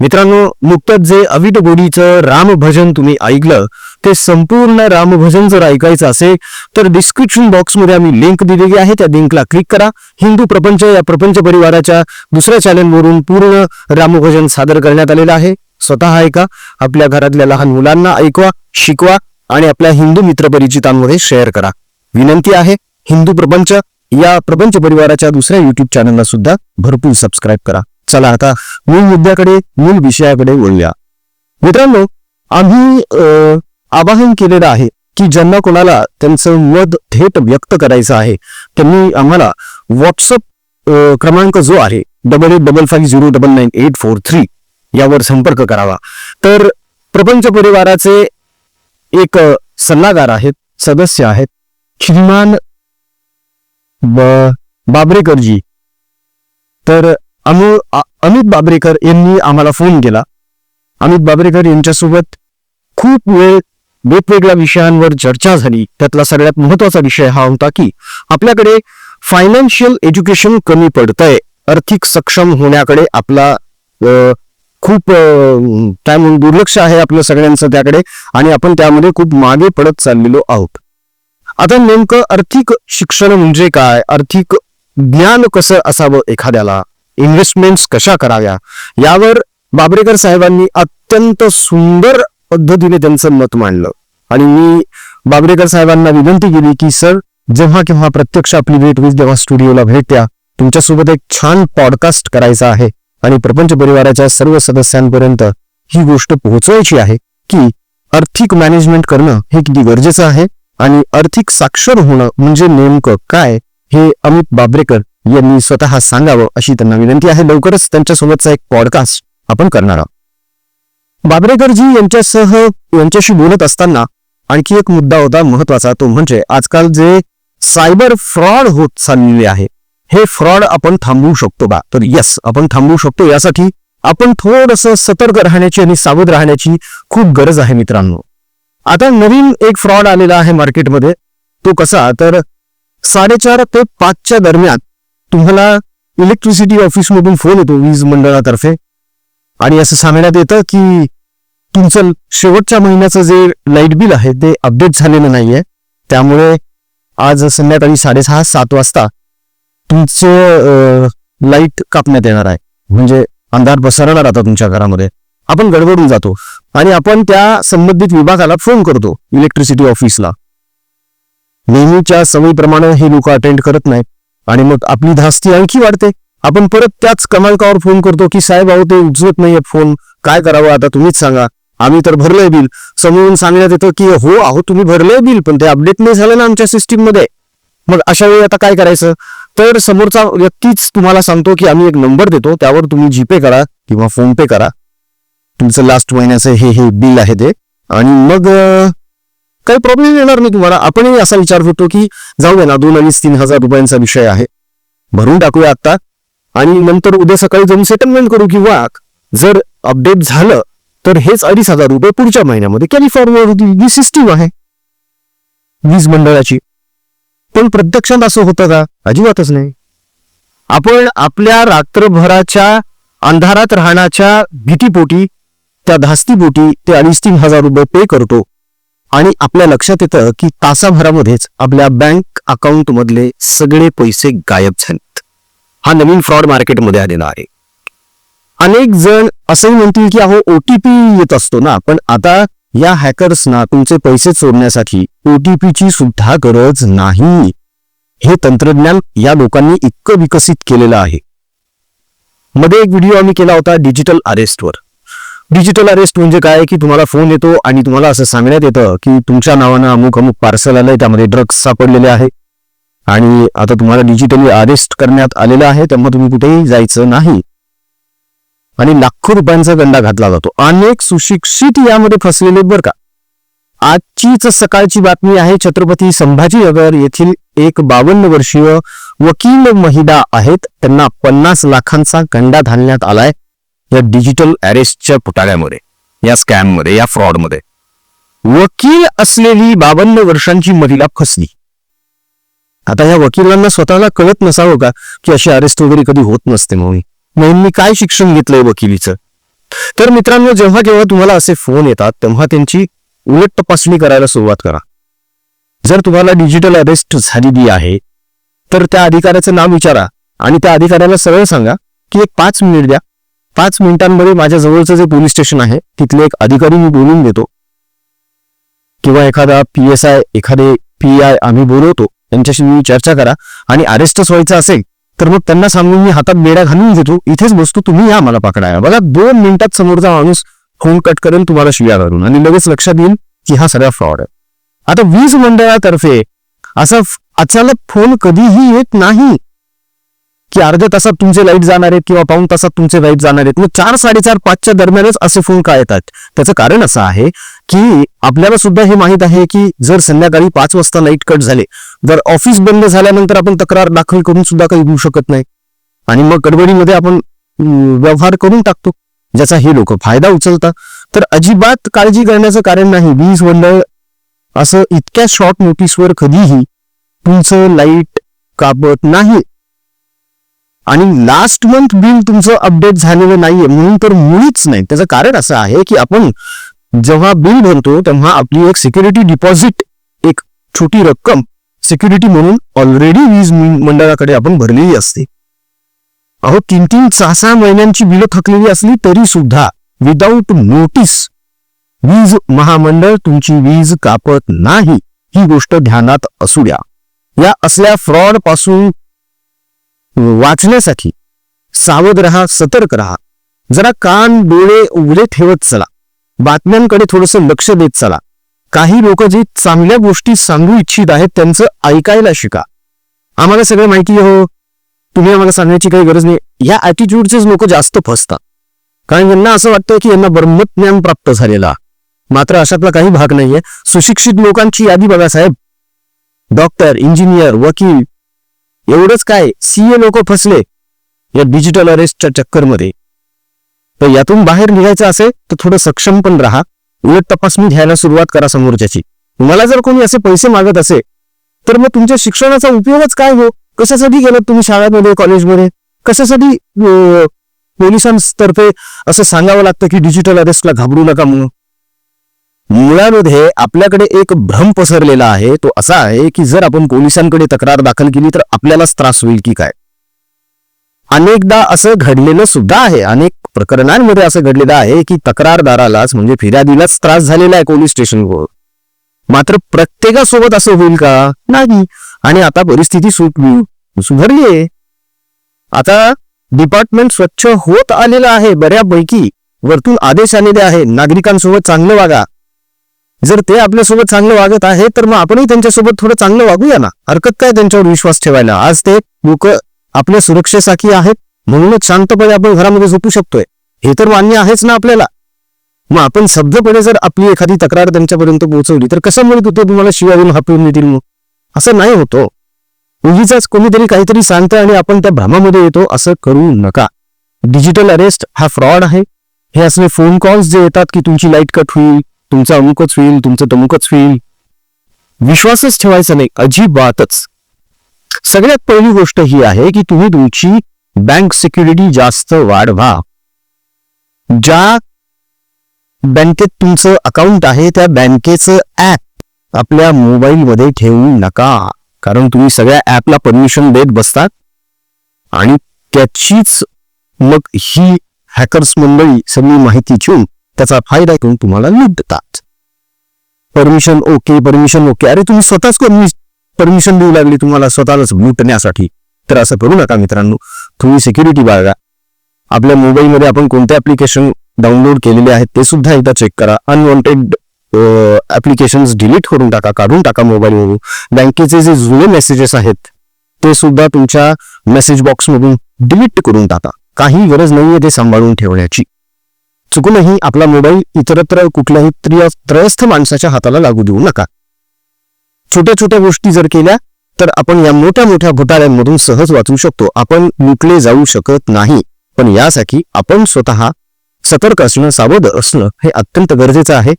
मित्रांनो नुकतंच जे अविट गोडीचं रामभजन तुम्ही ऐकलं ते संपूर्ण रामभजन जर ऐकायचं असेल तर डिस्क्रिप्शन बॉक्समध्ये आम्ही लिंक दिलेली आहे. त्या लिंकला क्लिक करा. हिंदू प्रपंच या प्रपंच परिवाराच्या दुसऱ्या चॅनलवरून पूर्ण रामभजन सादर करण्यात आलेलं आहे. स्वतः ऐका. आपल्या घरातल्या लहान मुलांना ऐकवा शिकवा आणि आपल्या हिंदू मित्र परिचितांमध्ये शेअर करा. विनंती आहे हिंदू प्रपंच या प्रपंच परिवाराच्या दुसऱ्या युट्यूब चॅनलला सुद्धा भरपूर सबस्क्राईब करा. चला आता मूळ मुद्द्याकडे मूळ विषयाकडे वळूया. मित्रांनो आम्ही आवाहन केलेलं आहे की ज्यांना कोणाला त्यांचं मत थेट व्यक्त करायचं आहे त्यांनी आम्हाला व्हॉट्सअप क्रमांक जो आहे double eight double five zero double nine eight four three यावर संपर्क करावा. तर प्रपंच परिवाराचे एक सल्लागार आहेत सदस्य आहेत श्रीमान ब- बाबरेकरजी. तर अनु अमित बाबरेकर यांनी आम्हाला फोन केला. अमित बाबरेकर यांच्यासोबत खूप वेळ वेगवेगळ्या विषयांवर चर्चा झाली. त्यातला सगळ्यात महत्त्वाचा विषय हा होता की आपल्याकडे फायनान्शियल एज्युकेशन कमी पडतंय. आर्थिक सक्षम होण्याकडे आपला खूप काय म्हणून दुर्लक्ष आहे आपलं सगळ्यांचं त्याकडे आणि आपण त्यामध्ये खूप मागे पडत चाललेलो आहोत. आता नेमकं आर्थिक शिक्षण म्हणजे काय? आर्थिक ज्ञान कसं असावं एखाद्याला? इन्व्हेस्टमेंट्स कशा कराव्या? यावर बाबरेकर साहेबांनी अत्यंत सुंदर पद्धतीने त्यांचं मत मांडलं. आणि मी बाबरेकर साहेबांना विनंती केली की सर जेव्हा केव्हा प्रत्यक्ष आपली भेट होईल तेव्हा स्टुडिओला भेट द्या तुमच्यासोबत एक छान पॉडकास्ट करायचा आहे आणि प्रपंच परिवाराच्या सर्व सदस्यांपर्यंत ही गोष्ट पोहोचवायची आहे की आर्थिक मॅनेजमेंट करणं हे किती गरजेचं आहे आणि आर्थिक साक्षर होणं म्हणजे नेमकं काय हे अमित बाबरेकर यांनी स्वतः सांगावं अशी त्यांना विनंती आहे. लवकरच त्यांच्यासोबतचा एक पॉडकास्ट आपण करणार आहोत. बाबरेकरजी यांच्यासह यांच्याशी बोलत असताना आणखी एक मुद्दा होता महत्त्वाचा तो म्हणजे आजकाल जे सायबर फ्रॉड होत चाललेले आहे हे फ्रॉड आपण थांबवू शकतो बा. तर येस आपण थांबवू शकतो. यासाठी आपण थोडस सतर्क राहण्याची आणि सावध राहण्याची खूप गरज आहे मित्रांनो. आता नवीन एक फ्रॉड आलेला आहे मार्केटमध्ये. तो कसा? तर साडेचार ते पाचच्या दरम्यान तुम्हाला इलेक्ट्रिसिटी ऑफिसमधून फोन येतो वीज मंडळातर्फे. आणि असं सांगण्यात येतं की तुमचं शेवटच्या महिन्याचं जे लाइट बिल आहे ते अपडेट झालेलं नाहीये. त्यामुळे आज संध्याकाळी साडेसहा सात वाजता तुमचं लाइट कापण्यात येणार आहे. म्हणजे अंधार पसरणार आता तुमच्या घरामध्ये. आपण गडबडून जातो. आणि आपण त्या संबंधित विभागाला फोन करतो इलेक्ट्रिसिटी ऑफिसला नेहमीच्या सवयीप्रमाणे हे लोक अटेंड करत नाहीत. आणि मग आपली धास्ती आणखी वाढते. आपण परत त्याच क्रमांकावर फोन करतो की साहेब अहो ते उचलत नाहीये फोन काय करावं आता तुम्हीच सांगा. आम्ही तर भरलंय बिल समोरून सांगण्यात येतं की हो अहो तुम्ही भरलंय बिल पण ते अपडेट नाही झालं ना आमच्या सिस्टीममध्ये मग अशा वेळी आता काय करायचं? तर समोरचा व्यक्तीच तुम्हाला सांगतो की आम्ही एक नंबर देतो. त्यावर तुम्ही जीपे करा किंवा फोन पे करा. तुमचं लास्ट महिन्याचं हे हे बिल आहे ते. आणि मग काही प्रॉब्लेम येणार नाही तुम्हाला. आपणही असा विचार करतो की जाऊ दे ना दोन अडीच तीन हजार रुपयांचा विषय आहे. भरून टाकूया आता आणि नंतर उद्या सकाळी जाऊन सेटलमेंट करू किंवा जर अपडेट झालं तर हेच अडीच हजार रुपये पुढच्या महिन्यामध्ये कॅरी फॉरवर्ड होती ही सिस्टीम आहे. वीज मंडळाची. पण प्रत्यक्षात असं होतं का? अजिबातच नाही. आपण आपल्या रात्रभराच्या अंधारात राहण्याच्या भीतीपोटी त्या धास्तीपोटी ते अडीच तीन हजार रुपये पे करतो. आणि आपल्या लक्षात येतं की तासाभरामध्येच आपल्या बँक अकाउंट मधले सगळे पैसे गायब झालेत. हा नवीन फ्रॉड मार्केटमध्ये आलेला आहे. अनेक जण असंही म्हणतील की अहो ओटीपी येत असतो ना पण आता या हॅकर्सना तुमचे पैसे चोरण्यासाठी ओटीपीची सुद्धा गरज नाही. हे तंत्रज्ञान या लोकांनी इतकं विकसित केलेलं आहे. मध्ये एक व्हिडिओ आम्ही केला होता डिजिटल अरेस्टवर डिजिटल अरेस्ट म्हणजे काय? की तुम्हाला फोन येतो आणि तुम्हाला असं सांगण्यात येतं की तुमच्या नावानं अमुक अमुक पार्सल आलंय त्यामध्ये ड्रग्ज सापडलेले आहे. आणि आता तुम्हाला डिजिटली अरेस्ट करण्यात आलेलं आहे त्यामुळे तुम्ही कुठेही जायचं नाही. आणि लाखो रुपयांचा गंडा घातला जातो. अनेक सुशिक्षित यामध्ये फसलेले बरं का. आजचीच सकाळची बातमी आहे छत्रपती संभाजीनगर येथील एक बावन्न वर्षीय वकील महिला आहेत. त्यांना पन्नास लाखांचा गंडा घालण्यात आलाय. या डिजिटल अरेस्टच्या पुटाळ्यामध्ये या स्कॅममध्ये या फ्रॉडमध्ये वकील असलेली बावन्न वर्षांची महिला फसली. आता या वकिलांना स्वतःला कळत नसावं का की अशी अरेस्ट वगैरे कधी होत नसते म्हणून? म्हणून मी काय शिक्षण घेतलंय वकिलीचं? तर मित्रांनो जेव्हा जेव्हा तुम्हाला असे फोन येतात तेव्हा त्यांची उलट तपासणी करायला सुरुवात करा. जर तुम्हाला डिजिटल अरेस्ट झालेली आहे तर त्या अधिकाऱ्याचं नाव विचारा आणि त्या अधिकाऱ्याला सरळ सांगा की एक पाच मिनिट द्या. पाच मिनिटांमध्ये माझ्या जवळचं जे पोलीस स्टेशन आहे तिथले एक अधिकारी मी बोलून देतो किंवा एखादा पी एस आय एखादे पी आय आम्ही बोलवतो त्यांच्याशी तुम्ही चर्चा करा. आणि अरेस्टच व्हायचं असेल तर मग त्यांना सांगून मी हातात बेड्या घालून देतो इथेच बसतो तुम्ही या मला पकडाया बघा दोन मिनिटात समोरचा माणूस फोन कट करेल तुम्हाला शिव्या घालून. आणि लगेच लक्षात येईल की हा सगळा फ्रॉड आहे. आता वीज मंडळातर्फे असा अचानक फोन कधीही येत नाही. की अर्ध्या तासात तुमचे लाइट जाणार आहेत किंवा पाऊन तासात तुमचे लाइट जाणार आहेत. मग चार साडेचार पाचच्या दरम्यानच असे फोन का येतात? त्याचं कारण असं आहे की आपल्याला सुद्धा हे माहीत आहे की जर संध्याकाळी पाच वाजता लाइट कट झाले जर ऑफिस बंद झाल्यानंतर आपण तक्रार दाखल करून सुद्धा काही होऊ शकत नाही. आणि मग गडबडीमध्ये आपण व्यवहार करून टाकतो ज्याचा हे लोक फायदा उचलतात. तर अजिबात काळजी करण्याचं कारण नाही. वीज मंडळ असं इतक्या शॉर्ट नोटीसवर कधीही तुमचं लाइट कापत नाही. आणि लास्ट मंथ बिल तुमचं अपडेट झालेलं नाहीये म्हणून तर मुळीच नाही. त्याचं कारण असं आहे की आपण जेव्हा बिल भरतो तेव्हा आपली एक सिक्युरिटी डिपॉझिट एक छोटी रक्कम सिक्युरिटी म्हणून ऑलरेडी वीज मंडळाकडे आपण भरलेली असते. अहो तीन तीन सहा सहा महिन्यांची बिलं थकलेली असली तरी सुद्धा विदाऊट नोटीस वीज महामंडळ तुमची वीज कापत नाही. ही गोष्ट ध्यानात असू द्या. या असल्या फ्रॉडपासून वाचण्यासाठी सावध रहा सतर्क रहा. जरा कान डोळे उघडे ठेवत चला. बातम्यांकडे थोडंसं लक्ष देत चला. काही लोक जे चांगल्या गोष्टी सांगू इच्छित आहेत त्यांचं ऐकायला शिका. आम्हाला सगळं माहिती आहे हो. तुम्ही आम्हाला सांगण्याची काही गरज नाही. या ॲटिट्यूडचेच लोक जास्त फसतात. कारण यांना असं वाटतं की यांना ब्रह्मज्ञान ज्ञान प्राप्त झालेला मात्र अशातला काही भाग नाहीये. सुशिक्षित लोकांची यादी बघा साहेब. डॉक्टर इंजिनियर वकील एवढंच काय? सीए लोक फसले. या डिजिटल अरेस्टच्या चक्करमध्ये. तर यातून बाहेर निघायचं असेल तर थोडं सक्षम पण राहा. उलट तपासणी घ्यायला सुरुवात करा समोरच्याची. तुम्हाला जर कोणी असे पैसे मागत असेल तर मग तुमच्या शिक्षणाचा उपयोगच काय हो? कशासाठी गेलात तुम्ही शाळेमध्ये कॉलेजमध्ये? कशासाठी पोलिसांतर्फे असं सांगावं लागतं की डिजिटल अरेस्टला घाबरू नका म्हणून? मुळामध्ये आपल्याकडे एक भ्रम पसरलेला आहे. तो असा आहे की जर आपण पोलिसांकडे तक्रार दाखल केली तर आपल्यालाच त्रास होईल की काय? अनेकदा असं घडलेलं सुद्धा आहे. अनेक प्रकरणांमध्ये असं घडलेलं आहे की तक्रारदारालाच म्हणजे फिर्यादीलाच त्रास झालेला आहे पोलीस स्टेशनवर. मात्र प्रत्येकासोबत असं होईल का? नाही. आणि आता परिस्थिती सुटली सुधारली आहे. आता डिपार्टमेंट स्वच्छ होत आलेलं आहे बऱ्यापैकी. वरतून आदेश आलेले आहे. नागरिकांसोबत चांगलं वागा. जर ते आपल्यासोबत चांगलं वागत आहे तर मग आपणही त्यांच्यासोबत थोडं चांगलं वागूया ना. हरकत काय त्यांच्यावर विश्वास ठेवायला? आज ते लोक आपल्या सुरक्षेसाठी आहेत म्हणूनच शांतपणे आपण घरामध्ये झोपू शकतोय. हे तर मान्य आहेच ना आपल्याला. मग आपण शब्दपणे जर आपली एखादी तक्रार त्यांच्यापर्यंत पोहोचवली तर कसं तू ते तुम्हाला शिवाय देऊन हापवून देतील मग असं नाही होतो. उगीच कोणीतरी काहीतरी सांगतं आणि आपण त्या भ्रमामध्ये येतो असं करू नका. डिजिटल अरेस्ट हा फ्रॉड आहे. हे असले फोन कॉल्स जे येतात की तुमची लाइट कट होईल तुमचं अमुकच होईल तुमचं तमुकच होईल. विश्वासच ठेवायचा नाही अजिबातच. सगळ्यात पहिली गोष्ट ही आहे की तुम्ही तुमची बँक सिक्युरिटी जास्त वाढवा. ज्या बँकेत तुमचं अकाउंट आहे त्या बँकेचं ऍप आपल्या मोबाईलमध्ये ठेवू नका. कारण तुम्ही सगळ्या ऍपला परमिशन देत बसतात. आणि त्याचीच मग ही हॅकर्स मंडळी सगळी माहिती घेऊन त्याचा फायदा करून तुम्हाला लुटतात. परमिशन ओके परमिशन ओके अरे तुम्ही स्वतःच परमिशन देऊ लागली तुम्हाला स्वतःलाच लुटण्यासाठी. तर असं करू नका मित्रांनो. तुम्ही सिक्युरिटी बाळगा. आपल्या मोबाईलमध्ये आपण कोणते ऍप्लिकेशन डाउनलोड केलेले आहेत ते सुद्धा एकदा चेक करा. अनवॉन्टेड ऍप्लिकेशन डिलीट करून टाका काढून टाका मोबाईलवरून बँकेचे जे जुने मेसेजेस आहेत ते सुद्धा तुमच्या मेसेज बॉक्समधून डिलीट करून टाका. काही गरज नाहीये ते सांभाळून ठेवण्याची. चुकूनही आपला मोबाईल इतरत्र कुठल्याही त्रिय त्रयस्थ माणसाच्या हाताला लागू देऊ नका. छोट्या छोट्या गोष्टी जर केल्या तर आपण या मोठ्या मोठ्या घोटाळ्यांमधून सहज वाचू शकतो. आपण लुटले जाऊ शकत नाही. पण यासाठी आपण स्वतः सतर्क असणं सावध असणं हे अत्यंत गरजेचं आहे.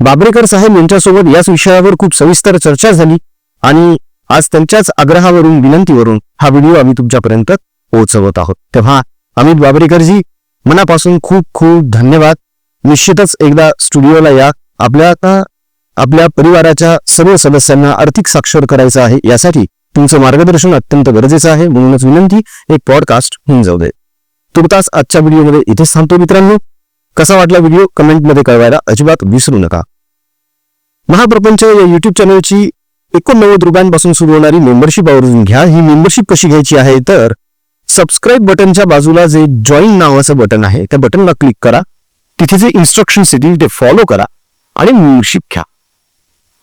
बाबरेकर साहेब यांच्यासोबत याच विषयावर खूप सविस्तर चर्चा झाली आणि आज त्यांच्याच आग्रहावरून विनंतीवरून हा व्हिडिओ आम्ही तुमच्यापर्यंत पोहोचवत आहोत. तेव्हा अमित बाबरेकरजी मनापासून खूप खूप धन्यवाद. निश्चितच एकदा स्टुडिओला या. आपल्या आता आपल्या परिवाराच्या सर्व सदस्यांना आर्थिक साक्षर करायचं आहे यासाठी तुमचं मार्गदर्शन अत्यंत गरजेचं आहे. म्हणूनच विनंती एक पॉडकास्ट होऊन जाऊ दे. तुर्तास आजच्या व्हिडिओमध्ये इथेच थांबतो मित्रांनो. कसा वाटला व्हिडिओ? कमेंटमध्ये कळवायला अजिबात विसरू नका. महाप्रपंच या युट्यूब चॅनलची एकोणनव्वद रुपयांपासून सुरू होणारी मेंबरशिप आवर्जून घ्या. ही मेंबरशिप कशी घ्यायची आहे? तर सबस्क्राईब बटनच्या बाजूला जे जॉईन नावाचं बटन आहे त्या बटनला क्लिक करा. तिथे जे इन्स्ट्रक्शन्स येतील ते फॉलो करा आणि मेंबरशिप घ्या.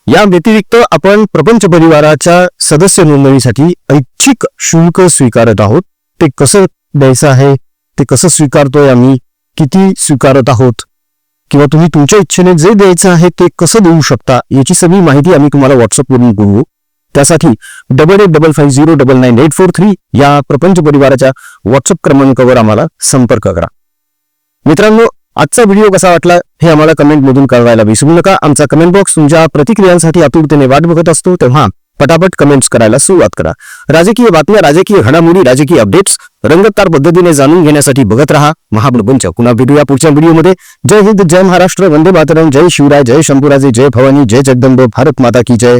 या व्यतिरिक्त आपण प्रपंच परिवाराच्या सदस्य नोंदणीसाठी ऐच्छिक शुल्क स्वीकारत आहोत. ते कसं द्यायचं आहे? ते कसं स्वीकारतोय आम्ही? किती स्वीकारत आहोत? किंवा तुम्ही तुमच्या इच्छेने जे द्यायचं आहे ते कसं देऊ शकता? याची सगळी माहिती आम्ही तुम्हाला व्हॉट्सअपवरून पुरवू त्यासाठी double eight double five zero double nine eight four three या प्रपंच परिवाराच्या व्हॉट्सअप क्रमांकावर आम्हाला संपर्क करा. मित्रांनो आजचा व्हिडिओ कसा वाटला हे आम्हाला कमेंटमधून कळवायला विसरू नका. आमचा कमेंट बॉक्स तुमच्या प्रतिक्रियांसाठी आतुरतेने वाट बघत असतो तेव्हा पटापट कमेंट्स करायला सुरुवात करा. राजकीय बातम्या राजकीय घडामोडी राजकीय अपडेट्स रंगतदार पद्धतीने जाणून घेण्यासाठी बघत रहा. महाबळबंच्या पुन्हा भेटूया पुढच्या व्हिडिओमध्ये जय हिंद जय महाराष्ट्र वंदे मातरम जय शिवराय जय शंभूराजे जय भवानी जय जगदंब भारत माता की जय.